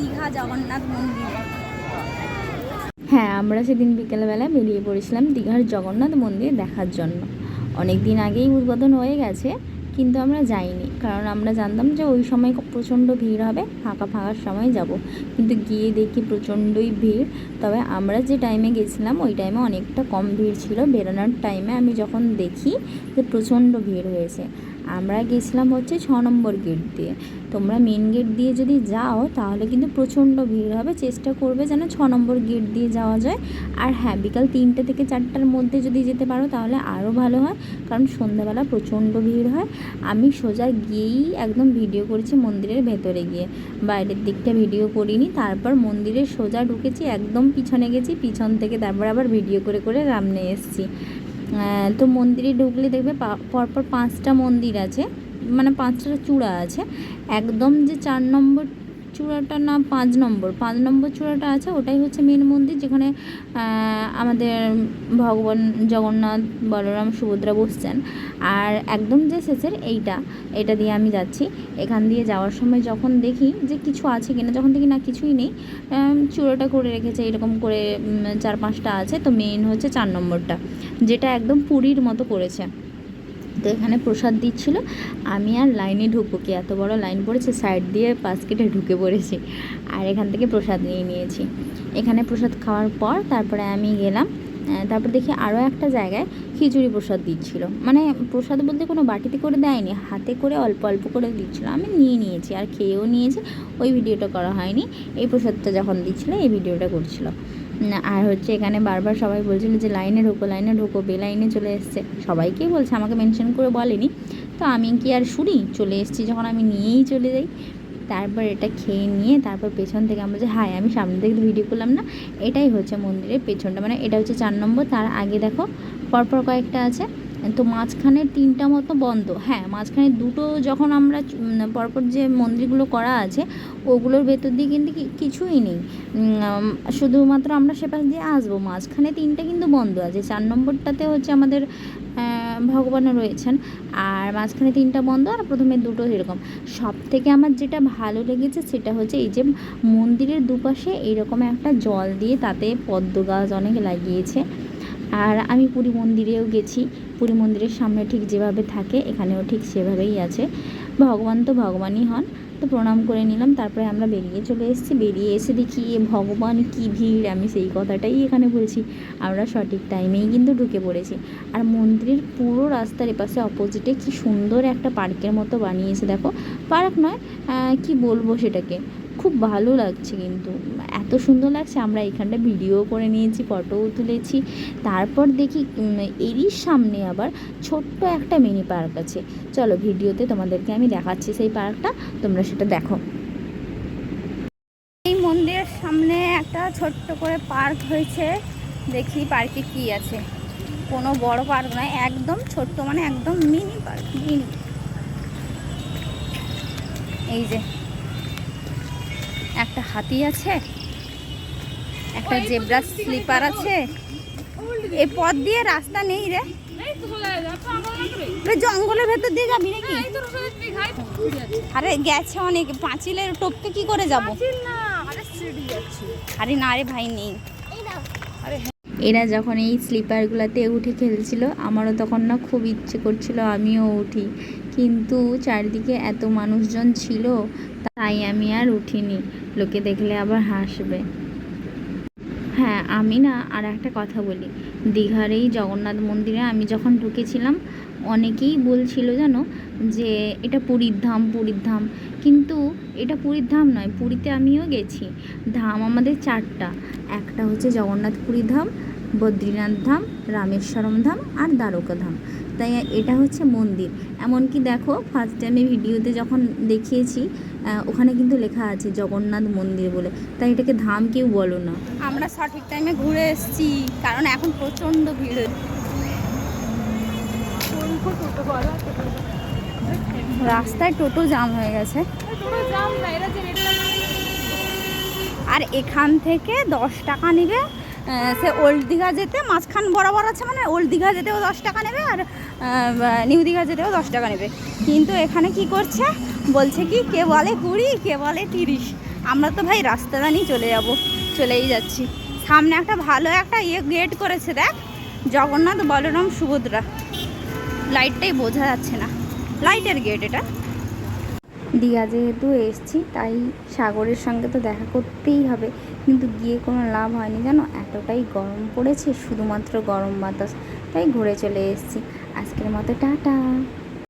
দীঘা জগন্নাথ মন্দির। হ্যাঁ আমরা সেদিন বিকেলবেলা বেরিয়ে পড়েছিলাম দীঘার জগন্নাথ মন্দির দেখার জন্য। অনেক দিন আগেই উদ্বোধন হয়ে গেছে, কিন্তু আমরা যাইনি। কারণ আমরা জানতাম যে ওই সময় প্রচণ্ড ভিড় হবে, ফাঁকা ফাঁকার সময় যাব। কিন্তু গিয়ে দেখি প্রচণ্ডই ভিড়। তবে আমরা যে টাইমে গেছিলাম, ওই টাইমে অনেকটা কম ভিড় ছিল। বেরোনোর টাইমে আমি যখন দেখি যে প্রচণ্ড ভিড় হয়েছে। আমরা গেছিলাম হচ্ছে ছ নম্বর গেট দিয়ে। তোমরা মেন গেট দিয়ে যদি যাও, তাহলে কিন্তু প্রচণ্ড ভিড় হবে। চেষ্টা করবে যেন ছ নম্বর গেট দিয়ে যাওয়া যায়। আর হ্যাঁ বিকাল তিনটে থেকে চারটার মধ্যে যদি যেতে পারো, তাহলে আরও ভালো হয়। কারণ সন্ধ্যাবেলা প্রচণ্ড ভিড় হয়। আমি সোজা গিয়েই একদম ভিডিও করেছি মন্দিরের ভেতরে গিয়ে। বাইরের দিকটা ভিডিও করিনি। তারপর মন্দিরের সোজা ঢুকেছি, একদম পিছনে গেছি, পিছন থেকে তারপর আবার ভিডিও করে করে রামনে এসেছি। তো মন্দিরে ঢুকলে দেখবে পরপর পাঁচটা মন্দির আছে মানে পাঁচটা চূড়া আছে। একদম যে চার নম্বর চূড়াটা না পাঁচ নম্বর পাঁচ নম্বর চূড়াটা আছে, ওটাই হচ্ছে মেন মন্দির যেখানে আমাদের ভগবান জগন্নাথ, বলরাম, সুভদ্রা বসছেন। আর একদম যে শেষের এইটা এটা দিয়ে আমি যাচ্ছি। এখান দিয়ে যাওয়ার সময় যখন দেখি যে কিছু আছে কিনা, যখন দেখি না কিছুই নেই চূড়াটা করে রেখেছে, এরকম করে চার পাঁচটা আছে, তো মেন হচ্ছে চার নম্বরটা, যেটা একদম পুরীর মতো করেছে। তো এখানে প্রসাদ দিচ্ছিল। আমি আর লাইনে ঢুকবো কি? এত বড় লাইন পড়েছে, সাইড দিয়ে পাশ কেটে ঢুকে পড়েছি। আর এখান থেকে প্রসাদ নিয়ে নিয়েছি। এখানে প্রসাদ খাওয়ার পর তারপরে আমি গেলাম। তারপর দেখি আরও একটা জায়গায় খিচুড়ি প্রসাদ দিচ্ছিল। মানে প্রসাদ বলতে কোনো বাটিতে করে দেয়নি, হাতে করে অল্প অল্প করে দিচ্ছিল। আমি নিয়ে নিয়েছি, আর খেয়েও নিয়েছি। ওই ভিডিওটা করা হয়নি। এই প্রসাদটা যখন দিচ্ছিল, এই ভিডিওটা করছিল। আর হচ্ছে এখানে বারবার সবাই বলছিল যে লাইনে ঢোকো লাইনে ঢোকো, বে লাইনে চলে এসছে। সবাইকেই বলছে, আমাকে মেনশন করে বলেনি। তো আমি কি আর শুনি? চলে এসছি, যখন আমি নিয়েই চলে যাই। তারপর এটা খেয়ে নিয়ে তারপর পেছন থেকে আমি বলছি হাই, আমি সামনে থেকে ভিডিও করলাম না। এটাই হচ্ছে মন্দিরের পেছনটা। মানে এটা হচ্ছে চার নম্বর। তার আগে দেখো, পরপর কয়েকটা আছে। তো মাঝখানে তিনটা মতো বন্ধ। হ্যাঁ মাঝখানে দুটো যখন আমরা পরপর যে মন্দিরগুলো করা আছে ওগুলোর ভেতর দিয়ে কিন্তু কিছুই নেই। শুধুমাত্র আমরা সে পাশ দিয়ে আসব। মাঝখানে তিনটে কিন্তু বন্ধ আছে। চার নম্বরটাতে হচ্ছে আমাদের আহ, ভগবানও রয়েছেন। আর মাঝখানে তিনটা বন্ধ আর প্রথমে দুটো এরকম। সব থেকে আমার যেটা ভালো লেগেছে সেটা হচ্ছে এই যে মন্দিরের দুপাশে এইরকম একটা জল দিয়ে তাতে পদ্ম গাছ অনেক লাগিয়েছে। আর আমি পুরী মন্দিরেও গেছি। পুরী মন্দিরের সামনে ঠিক যেভাবে থাকে, এখানেও ঠিক সেভাবেই আছে। ভগবান তো ভগবানই হন। তো প্রণাম করে নিলাম, তারপরে আমরা বেরিয়ে চলে এসেছি। বেরিয়ে এসে দেখি, এ ভগবান কি ভিড়, আমি সেই কথাটাই এখানে বলছি। আমরা সঠিক টাইমেই কিন্তু ঢুকে পড়েছি। আর মন্দিরের পুরো রাস্তার এপাশে অপোজিটে কি সুন্দর একটা পার্কের মতো বানিয়েছে, দেখো। পার্ক নয় কি বলব সেটাকে? খুব ভালো লাগছে কিন্তু। এত সুন্দর লাগছে, আমরা এখানটা ভিডিও করে নিয়েছি ফটোও তুলেছি। তারপর দেখি এরই সামনে আবার ছোট্ট একটা মিনি পার্ক আছে। চলো ভিডিওতে তোমাদেরকে আমি দেখাচ্ছি সেই পার্কটা তোমরা সেটা দেখো। এই মন্দিরের সামনে একটা ছোট্ট করে পার্ক হয়েছে। দেখি পার্কে কি আছে। কোনো বড় পার্ক নয় একদম ছোট্ট মানে একদম মিনি পার্ক মিনি এই যে। একটা হাতি আছে একটা জেব্রা স্লিপার আছে। এই পথ দিয়ে রাস্তা নেই রে। রে, জঙ্গলের ভেতর দিয়ে যাবি নাকি? আরে গেছে অনেক পাঁচিলের টপকে কি করে যাব? আরে না রে ভাই নেই। এরা যখন এই স্লিপারগুলোতে উঠে খেলছিল আমারও তখন না খুব ইচ্ছে করছিল আমিও উঠি। কিন্তু চারিদিকে এত মানুষজন ছিল, তাই আমি আর উঠিনি। লোকে দেখলে আবার হাসবে। হ্যাঁ আমি না আর একটা কথা বলি। দীঘার এই জগন্নাথ মন্দিরে আমি যখন ঢুকেছিলাম, অনেকেই বলছিল জানো যে এটা পুরীর ধাম পুরীর ধাম। কিন্তু এটা পুরীর ধাম নয়, পুরীতে আমিও গেছি। ধাম আমাদের চারটা। একটা হচ্ছে জগন্নাথ পুরী ধাম, বদ্রীনাথ ধাম, রামেশ্বরম ধাম আর দ্বারকা ধাম। তাই এটা হচ্ছে মন্দির। এমনকি দেখো ফার্স্টে আমি ভিডিওতে যখন দেখিয়েছি ওখানে কিন্তু লেখা আছে জগন্নাথ মন্দির বলে। তাই এটাকে ধাম কেউ বলো না। আমরা সঠিক টাইমে ঘুরে এসেছি, কারণ এখন প্রচণ্ড ভিড় রাস্তায় টোটো জাম হয়ে গেছে। আর এখান থেকে দশ টাকা নেবে সে ওল্ড দীঘা যেতে মাঝখান বরাবর আছে মানে ওল্ড দীঘা যেতেও দশ টাকা নেবে আর নিউ দীঘা যেতেও দশ টাকা নেবে। কিন্তু এখানে কি করছে? বলছে কি, কে বলে কুড়ি, কে বলে তিরিশ। আমরা তো ভাই রাস্তা দানি চলে যাব, চলেই যাচ্ছি। সামনে একটা ভালো একটা ইয়ে গেট করেছে, দেখ। জগন্নাথ, বলরাম, সুভদ্রা। লাইটটাই বোঝা যাচ্ছে না। লাইটের গেট এটা। দীঘা যেহেতু এসছি, তাই সাগরের সঙ্গে তো দেখা করতেই হবে। কিন্তু গিয়ে কোনো লাভ হয়নি, জানো? এতটাই গরম পড়েছে, শুধুমাত্র গরম বাতাস। তাই ঘুরে চলে এসেছি। আজকের মতো টাটা।